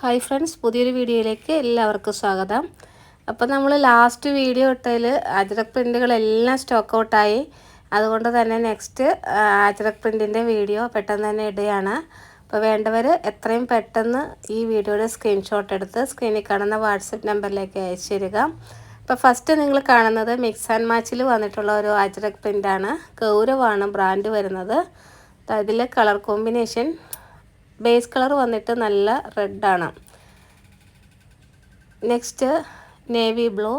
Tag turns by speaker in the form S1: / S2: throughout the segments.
S1: Hi friends പുതിയൊരു വീഡിയോയിലേക്ക് എല്ലാവർക്കും സ്വാഗതം. അപ്പോൾ നമ്മൾ ലാസ്റ്റ് വീഡിയോ ഇട്ടതിൽ അജ്രക് പ്രിന്റുകളെല്ലാം സ്റ്റോക്ക് ഔട്ടായി അതുകൊണ്ട് തന്നെ നെക്സ്റ്റ് അജ്രക് പ്രിന്റിന്റെ വീഡിയോ പെട്ടെന്ന് തന്നെ ഇടുകയാണ്. അപ്പോൾ വേണ്ടവർ എത്രയും പെട്ടെന്ന് ഈ വീഡിയോയുടെ സ്ക്രീൻഷോട്ട് എടുത്ത് സ്ക്രീനിൽ കാണുന്ന വാട്സപ്പ് നമ്പറിലേക്ക് അയച്ചു തരിക. അപ്പോൾ ഫസ്റ്റ് നിങ്ങൾ കാണുന്നത് മിക്സ് ആൻഡ് മാച്ചിൽ വന്നിട്ടുള്ള ഒരു അജ്രക് പ്രിന്റാണ് ഗൗരവാണ് ബ്രാൻഡ് വരുന്നത്. അതിൽ കളർ കോമ്പിനേഷൻ ബേസ് കളർ വന്നിട്ട് നല്ല റെഡാണ് next navy blue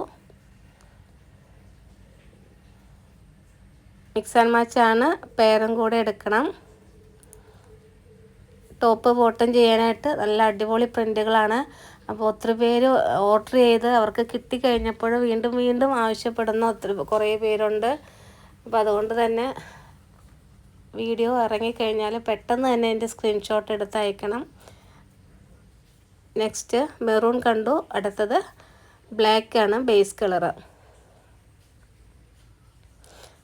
S1: mix and മാച്ചാണ് പേരും കൂടെ എടുക്കണം. ടോപ്പ് ബോട്ടം ചെയ്യാനായിട്ട് നല്ല അടിപൊളി പ്രിന്റുകളാണ് അപ്പോൾ ഒത്തിരി പേര് ഓർഡർ ചെയ്ത് അവർക്ക് കിട്ടിക്കഴിഞ്ഞപ്പോൾ വീണ്ടും വീണ്ടും ആവശ്യപ്പെടുന്ന ഒത്തിരി കുറേ പേരുണ്ട്. അപ്പോൾ അതുകൊണ്ട് തന്നെ വീഡിയോ ഇറങ്ങിക്കഴിഞ്ഞാൽ പെട്ടെന്ന് തന്നെ എന്റെ സ്ക്രീൻഷോട്ട് എടുത്ത് അയക്കണം നെക്സ്റ്റ് മെറൂൺ കണ്ടു. അടുത്തത് ബ്ലാക്ക് ആണ് ബേസ് കളറ്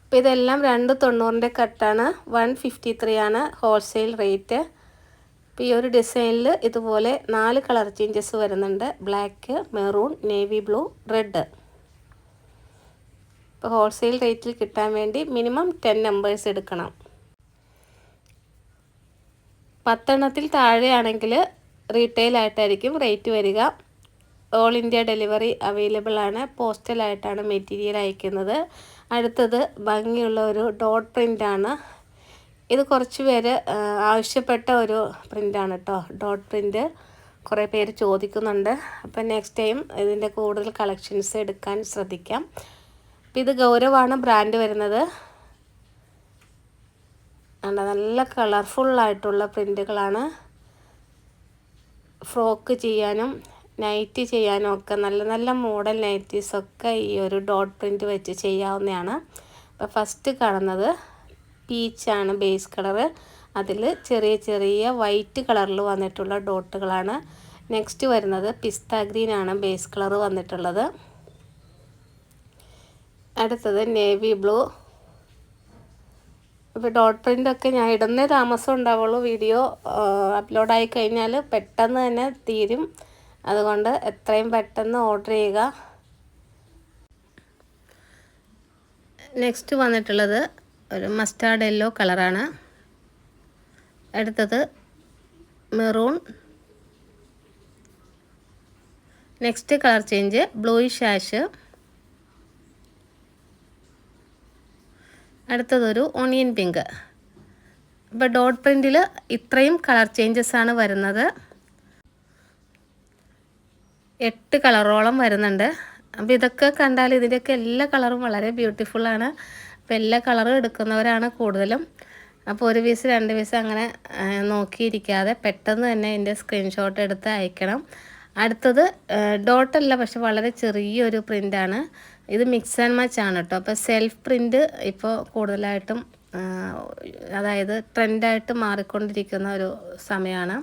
S1: അപ്പോൾ ഇതെല്ലാം രണ്ട് തൊണ്ണൂറിന്റെ കട്ടാണ് വൺ ഫിഫ്റ്റി ത്രീ ആണ് ഹോൾസെയിൽ റേറ്റ് അപ്പോൾ ഈ ഒരു ഡിസൈനിൽ ഇതുപോലെ നാല് കളർ ചേഞ്ചസ് വരുന്നുണ്ട്. Black maroon navy blue red ഇപ്പോൾ ഹോൾസെയിൽ റേറ്റിൽ കിട്ടാൻ വേണ്ടി മിനിമം ടെൻ നമ്പേഴ്സ് എടുക്കണം. പത്തെണ്ണത്തിൽ താഴെയാണെങ്കിൽ റീറ്റെയിൽ ആയിട്ടായിരിക്കും റേറ്റ് വരിക. ഓൾ ഇന്ത്യ ഡെലിവറി അവൈലബിൾ ആണ്. പോസ്റ്റലായിട്ടാണ് മെറ്റീരിയൽ അയക്കുന്നത്. അടുത്തത് ഭംഗിയുള്ള ഒരു ഡോട്ട് പ്രിന്റാണ് ഇത് കുറച്ച് പേര് ആവശ്യപ്പെട്ട ഒരു പ്രിന്റാണ് കേട്ടോ ഡോട്ട് പ്രിന്റ് കുറേ പേര് ചോദിക്കുന്നുണ്ട്. അപ്പം നെക്സ്റ്റ് ടൈം ഇതിന്റെ കൂടുതൽ കളക്ഷൻസ് എടുക്കാൻ ശ്രദ്ധിക്കാം. അപ്പം ഇത് ഗൗരവാണ് ബ്രാൻഡ് വരുന്നത്. നല്ല കളർഫുള്ളായിട്ടുള്ള പ്രിന്റുകളാണ് ഫ്രോക്ക് ചെയ്യാനും നൈറ്റി ചെയ്യാനും ഒക്കെ നല്ല നല്ല മോഡൽ നൈറ്റീസൊക്കെ ഈ ഒരു ഡോട്ട് പ്രിന്റ് വെച്ച് ചെയ്യാവുന്നതാണ്. അപ്പോൾ ഫസ്റ്റ് കാണുന്നത് പീച്ചാണ് ബേസ് കളറ് അതിൽ ചെറിയ ചെറിയ വൈറ്റ് കളറിൽ വന്നിട്ടുള്ള ഡോട്ടുകളാണ്. നെക്സ്റ്റ് വരുന്നത് പിസ്ത ഗ്രീനാണ് ബേസ് കളർ വന്നിട്ടുള്ളത്. അടുത്തത് നേവി ബ്ലൂ. ഇപ്പോൾ ഡോട്ട് പ്രിന്റൊക്കെ ഞാൻ ഇടുന്നേ താമസം ഉണ്ടാവുള്ളൂ. വീഡിയോ അപ്ലോഡായി കഴിഞ്ഞാൽ പെട്ടെന്ന് തന്നെ തീരും. അതുകൊണ്ട് എത്രയും പെട്ടെന്ന് ഓർഡർ ചെയ്യുക. നെക്സ്റ്റ് വന്നിട്ടുള്ളത് ഒരു മസ്റ്റാർഡ് യെല്ലോ കളറാണ്. അടുത്തത് maroon. Next colour change bluish ash. അടുത്തതൊരു ഓണിയൻ പിങ്ക് അപ്പോൾ ഡോട്ട് പ്രിന്റിൽ ഇത്രയും കളർ ചേഞ്ചസ് ആണ് വരുന്നത്. എട്ട് കളറോളം വരുന്നുണ്ട്. അപ്പോൾ ഇതൊക്കെ കണ്ടാൽ ഇതിന്റെയൊക്കെ എല്ലാ കളറും വളരെ ബ്യൂട്ടിഫുള്ളാണ് അപ്പോൾ എല്ലാ കളറും എടുക്കുന്നവരാണ് കൂടുതലും. അപ്പോൾ ഒരു പീസ് രണ്ട് പീസ് അങ്ങനെ നോക്കിയിരിക്കാതെ പെട്ടെന്ന് തന്നെ എന്റെ സ്ക്രീൻഷോട്ട് എടുത്ത് അയക്കണം. അടുത്തത് ഡോട്ടല്ല പക്ഷെ വളരെ ചെറിയൊരു പ്രിന്റാണ് ഇത് മിക്സ് ആൻഡ് മാച്ച് ആണ് കേട്ടോ അപ്പോൾ സെൽഫ് പ്രിന്റ് ഇപ്പോൾ കൂടുതലായിട്ടും അതായത് ട്രെൻഡായിട്ട് മാറിക്കൊണ്ടിരിക്കുന്ന ഒരു സമയമാണ്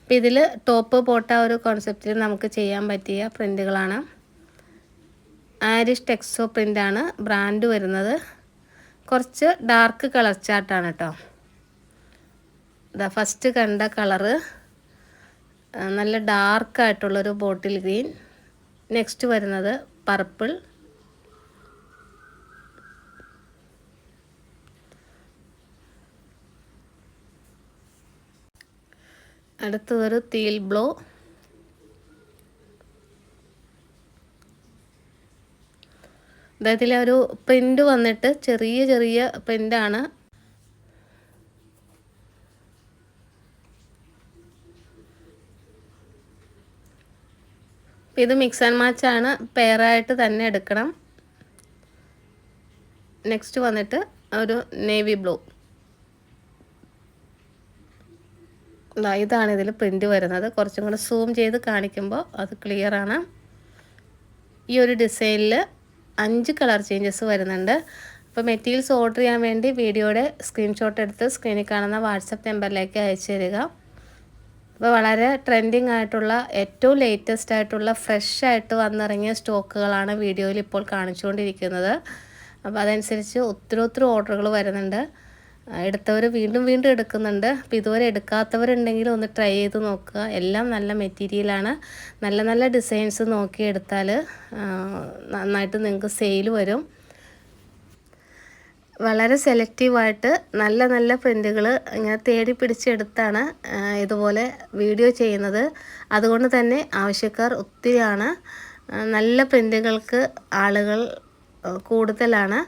S1: അപ്പോൾ ഇതിൽ ടോപ്പ് പോട്ട ഒരു കോൺസെപ്റ്റിൽ നമുക്ക് ചെയ്യാൻ പറ്റിയ പ്രിന്റുകളാണ് ആരിഷ് ടെക്സോ പ്രിന്റാണ് ബ്രാൻഡ് വരുന്നത്. കുറച്ച് ഡാർക്ക് കളർ ചാർട്ടാണ് കേട്ടോ ഇതാ ഫസ്റ്റ് കണ്ട കളറ് നല്ല ഡാർക്കായിട്ടുള്ളൊരു ബോട്ടിൽ ഗ്രീൻ നെക്സ്റ്റ് വരുന്നത് പർപ്പിൾ അടുത്തതൊരു തീൽ ബ്ലോ. അതായത് ഒരു പ്രിന്റ് വന്നിട്ട് ചെറിയ ചെറിയ പ്രിന്റാണ് ഇത് മിക്സ് ആൻഡ് മാച്ചാണ് പെയറായിട്ട് തന്നെ എടുക്കണം. നെക്സ്റ്റ് വന്നിട്ട് ഒരു നേവി ബ്ലൂ ഇതാണ് ഇതിൽ പ്രിന്റ് വരുന്നത്. കുറച്ചും കൂടെ സൂം ചെയ്ത് കാണിക്കുമ്പോൾ അത് ക്ലിയറാണ് ഈ ഒരു ഡിസൈനിൽ അഞ്ച് കളർ ചേഞ്ചസ് വരുന്നുണ്ട്. അപ്പോൾ മെറ്റീരിയൽസ് ഓർഡർ ചെയ്യാൻ വേണ്ടി വീഡിയോയുടെ സ്ക്രീൻഷോട്ട് എടുത്ത് സ്ക്രീനിൽ കാണുന്ന വാട്സപ്പ് നമ്പറിലേക്ക് അയച്ചു തരിക. അപ്പോൾ വളരെ ട്രെൻഡിങ് ആയിട്ടുള്ള ഏറ്റവും ലേറ്റസ്റ്റ് ആയിട്ടുള്ള ഫ്രഷ് ആയിട്ട് വന്നിറങ്ങിയ സ്റ്റോക്കുകളാണ് വീഡിയോയിൽ ഇപ്പോൾ കാണിച്ചുകൊണ്ടിരിക്കുന്നത്. അപ്പോൾ അതനുസരിച്ച് ഒത്തിരി ഒത്തിരി ഓർഡറുകൾ വരുന്നുണ്ട്. എടുത്തവർ വീണ്ടും വീണ്ടും എടുക്കുന്നുണ്ട്. അപ്പോൾ ഇതുവരെ എടുക്കാത്തവരുണ്ടെങ്കിൽ ഒന്ന് ട്രൈ ചെയ്ത് നോക്കുക. എല്ലാം നല്ല മെറ്റീരിയലാണ് നല്ല നല്ല ഡിസൈൻസ് നോക്കി എടുത്താൽ നന്നായിട്ട് നിങ്ങൾക്ക് സെയിൽ വരും. വളരെ സെലക്റ്റീവായിട്ട് നല്ല നല്ല പ്രിന്റുകൾ ഇങ്ങനെ തേടി പിടിച്ചെടുത്താണ് ഇതുപോലെ വീഡിയോ ചെയ്യുന്നത്. അതുകൊണ്ട് തന്നെ ആവശ്യക്കാർ ഒത്തിരിയാണ്. നല്ല പ്രിന്റുകൾക്ക് ആളുകൾ കൂടുതലാണ്.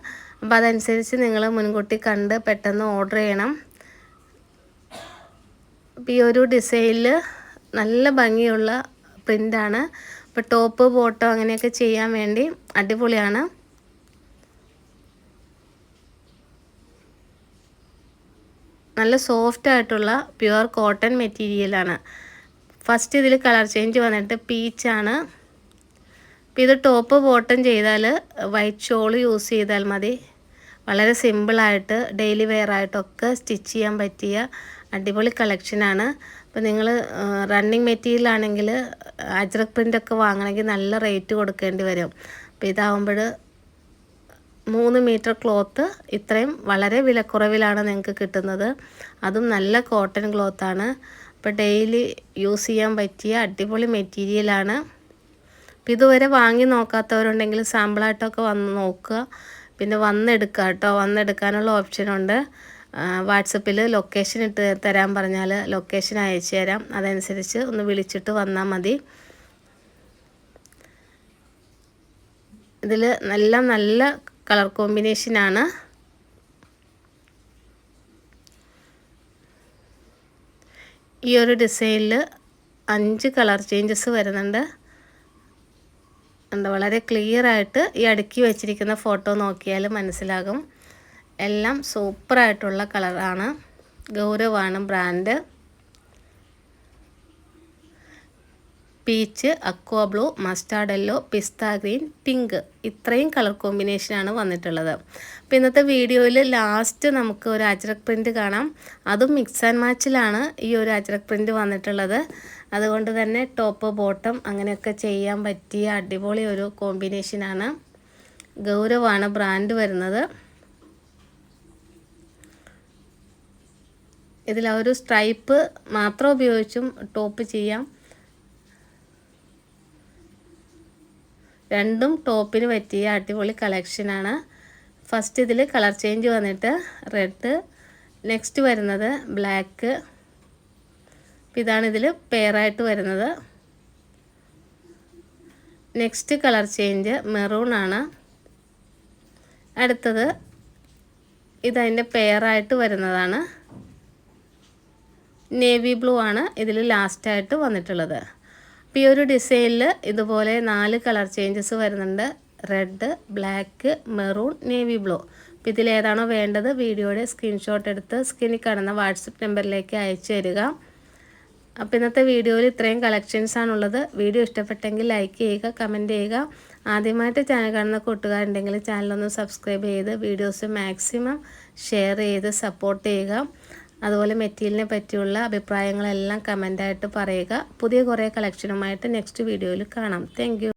S1: അപ്പോൾ അതനുസരിച്ച് നിങ്ങൾ മുൻകൂട്ടി കണ്ട് പെട്ടെന്ന് ഓർഡർ ചെയ്യണം. അപ്പോൾ ഈ ഒരു ഡിസൈനിൽ നല്ല ഭംഗിയുള്ള പ്രിന്റാണ് ഇപ്പോൾ ടോപ്പ് ബോട്ടോ അങ്ങനെയൊക്കെ ചെയ്യാൻ വേണ്ടി അടിപൊളിയാണ്. നല്ല സോഫ്റ്റ് ആയിട്ടുള്ള പ്യുവർ കോട്ടൺ മെറ്റീരിയലാണ്. ഫസ്റ്റ് ഇതിൽ കളർ ചേഞ്ച് വന്നിട്ട് പീച്ചാണ്. അപ്പോൾ ഇത് ടോപ്പ് ബോട്ടം ചെയ്താൽ വൈറ്റ് ഷോൾ യൂസ് ചെയ്താൽ മതി. വളരെ സിമ്പിളായിട്ട് ഡെയിലി വെയർ ആയിട്ടൊക്കെ സ്റ്റിച്ച് ചെയ്യാൻ പറ്റിയ അടിപൊളി കളക്ഷനാണ് അപ്പോൾ നിങ്ങൾ റണ്ണിങ് മെറ്റീരിയൽ ആണെങ്കിൽ അജ്രക് പ്രിന്റൊക്കെ വാങ്ങണമെങ്കിൽ നല്ല റേറ്റ് കൊടുക്കേണ്ടി വരും. അപ്പോൾ ഇതാവുമ്പോൾ മൂന്ന് മീറ്റർ ക്ലോത്ത് ഇത്രയും വളരെ വിലക്കുറവിലാണ് നിങ്ങൾക്ക് കിട്ടുന്നത്. അതും നല്ല കോട്ടൺ ക്ലോത്താണ് അപ്പോൾ ഡെയിലി യൂസ് ചെയ്യാൻ പറ്റിയ അടിപൊളി മെറ്റീരിയലാണ് അപ്പോൾ ഇതുവരെ വാങ്ങി നോക്കാത്തവരുണ്ടെങ്കിൽ സാമ്പിളായിട്ടൊക്കെ വന്ന് നോക്കുക. പിന്നെ വന്നെടുക്കുക കേട്ടോ. വന്നെടുക്കാനുള്ള ഓപ്ഷനുണ്ട് വാട്സപ്പിൽ ലൊക്കേഷൻ ഇട്ട് തരാൻ പറഞ്ഞാൽ ലൊക്കേഷൻ അയച്ചു തരാം. അതനുസരിച്ച് ഒന്ന് വിളിച്ചിട്ട് വന്നാൽ മതി. ഇതിൽ നല്ല നല്ല കളർ കോമ്പിനേഷനാണ് ഈ ഒരു ഡിസൈനിൽ അഞ്ച് കളർ ചേഞ്ചസ് വരുന്നുണ്ട്. ഉണ്ട് വളരെ ക്ലിയർ ആയിട്ട് ഈ അടുക്കി വെച്ചിരിക്കുന്ന ഫോട്ടോ നോക്കിയാൽ മനസ്സിലാകും. എല്ലാം സൂപ്പറായിട്ടുള്ള കളറാണ് ഗൗരവാണ് brand peach aqua blue mustard yellow pista green pink ഇത്രയും കളർ കോമ്പിനേഷനാണ് വന്നിട്ടുള്ളത്. അപ്പോൾ ഇന്നത്തെ വീഡിയോയിൽ ലാസ്റ്റ് നമുക്ക് ഒരു അജ്രക് പ്രിന്റ് കാണാം. അതും മിക്സ് ആൻഡ് മാച്ചിലാണ് ഈ ഒരു അജ്രക് പ്രിന്റ് വന്നിട്ടുള്ളത്. അതുകൊണ്ട് തന്നെ ടോപ്പ് ബോട്ടം അങ്ങനെയൊക്കെ ചെയ്യാൻ പറ്റിയ അടിപൊളി ഒരു കോമ്പിനേഷനാണ്. ഗൗരവാണ് ബ്രാൻഡ് വരുന്നത്. ഇതിലൊരു സ്ട്രൈപ്പ് മാത്രം ഉപയോഗിച്ചും ടോപ്പ് ചെയ്യാം. രണ്ടും ടോപ്പിന് പറ്റിയ അടിപൊളി കളക്ഷനാണ് ഫസ്റ്റ് ഇതിൽ കളർ ചേഞ്ച് വന്നിട്ട് റെഡ് നെക്സ്റ്റ് വരുന്നത് ബ്ലാക്ക് ഇതാണ് ഇതിൽ പെയറായിട്ട് വരുന്നത്. നെക്സ്റ്റ് കളർ ചേഞ്ച് മെറൂൺ ആണ്. അടുത്തത് ഇതതിന്റെ പെയറായിട്ട് വരുന്നതാണ്. നേവി ബ്ലൂ ആണ് ഇതിൽ ലാസ്റ്റായിട്ട് വന്നിട്ടുള്ളത്. അപ്പോൾ ഈ ഒരു ഡിസൈനിൽ ഇതുപോലെ നാല് കളർ ചേഞ്ചസ് വരുന്നുണ്ട്. Red black maroon navy blue അപ്പോൾ ഇതിലേതാണോ വേണ്ടത് വീഡിയോയുടെ സ്ക്രീൻഷോട്ട് എടുത്ത് സ്ക്രീനിൽ കാണുന്ന വാട്സപ്പ് നമ്പറിലേക്ക് അയച്ചു തരിക. അപ്പോൾ ഇന്നത്തെ വീഡിയോയിൽ ഇത്രയും കളക്ഷൻസ് ആണുള്ളത്. വീഡിയോ ഇഷ്ടപ്പെട്ടെങ്കിൽ ലൈക്ക് ചെയ്യുക കമന്റ് ചെയ്യുക. ആദ്യമായിട്ട് ചാനൽ കാണുന്ന കൂട്ടുകാരുണ്ടെങ്കിൽ ചാനലൊന്ന് സബ്സ്ക്രൈബ് ചെയ്ത് വീഡിയോസ് മാക്സിമം ഷെയർ ചെയ്ത് സപ്പോർട്ട് ചെയ്യുക. അതുപോലെ മെറ്റീരിയലിനെ പറ്റിയുള്ള അഭിപ്രായങ്ങളെല്ലാം കമന്റായിട്ട് പറയുക. പുതിയ കുറേ കളക്ഷനുമായിട്ട് നെക്സ്റ്റ് വീഡിയോയിൽ കാണാം. താങ്ക്